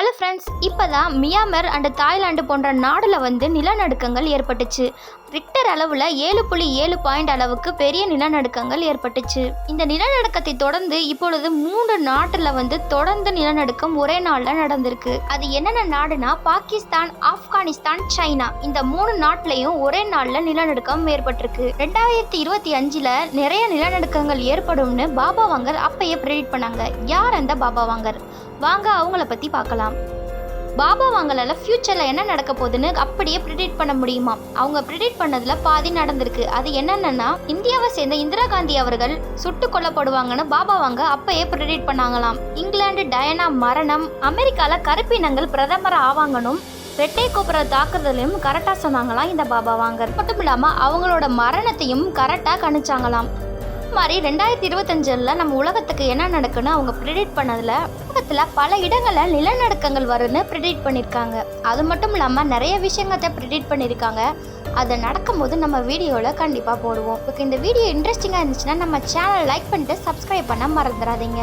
Hello friends இப்போ தான் Myanmar and Thailand போன்ற நாடில் வந்து நிலநடுக்கங்கள் ஏற்பட்டுச்சு. ரிக்டர் அளவில் ஏழு புள்ளி ஏழு பாயிண்ட் அளவுக்கு பெரிய நிலநடுக்கங்கள் ஏற்பட்டுச்சு. இந்த நிலநடுக்கத்தை தொடர்ந்து இப்பொழுது மூன்று நாட்டில் வந்து தொடர்ந்து நிலநடுக்கம் ஒரே நாளில் நடந்திருக்கு. அது என்னென்ன நாடுனா பாகிஸ்தான் ஆப்கானிஸ்தான் சைனா. இந்த மூணு நாட்டிலையும் ஒரே நாளில் நிலநடுக்கம் ஏற்பட்டிருக்கு. ரெண்டாயிரத்தி இருபத்தி அஞ்சில் நிறைய நிலநடுக்கங்கள் ஏற்படும்னு பாபா வாங்கர் அப்பயே ப்ரெடிட் பண்ணாங்க. யார் அந்த பாபா வாங்கர்? வாங்க அவங்கள பற்றி பார்க்கலாம். பாபா வாங்கலால் ஃப்யூச்சரில் என்ன நடக்க போகுதுன்னு அப்படியே ப்ரிடிக்ட் பண்ண முடியுமா? அவங்க ப்ரிடிக்ட் பண்ணதில் பாதி நடந்திருக்கு. அது என்னென்னா இந்தியாவை சேர்ந்த இந்திரா காந்தி அவர்கள் சுட்டு கொல்லப்படுவாங்கன்னு பாபா வாங்க அப்பயே ப்ரிடிக்ட் பண்ணாங்களாம். இங்கிலாந்து டயனா மரணம் அமெரிக்காவில் கருப்பினங்கள் பிரதமர் ஆவாங்கனும் ரெட்டை கோபுர தாக்குதலையும் கரெக்டாக சொன்னாங்களாம் இந்த பாபா வாங்கர். மட்டும் இல்லாமல் அவங்களோட மரணத்தையும் கரெக்டாக கணிச்சாங்களாம். மாதிரி ரெண்டாயிரத்தி இருபத்தஞ்சில் நம்ம உலகத்துக்கு என்ன நடக்குன்னு அவங்க ப்ரிடிக்ட் பண்ணதில் உலகத்தில் பல இடங்களில் நிலநடுக்கங்கள் வரும்னு ப்ரிடிக்ட் பண்ணியிருக்காங்க அது மட்டும் இல்லாமல் நிறைய விஷயங்கத்தை ப்ரிடிக்ட் பண்ணியிருக்காங்க அது நடக்கும்போது நம்ம வீடியோவில் கண்டிப்பாக போடுவோம். ஓகே இந்த வீடியோ இன்ட்ரெஸ்டிங்காக இருந்துச்சுன்னா நம்ம சேனல் லைக் பண்ணிட்டு சப்ஸ்கிரைப் பண்ண மறந்துடாதீங்க.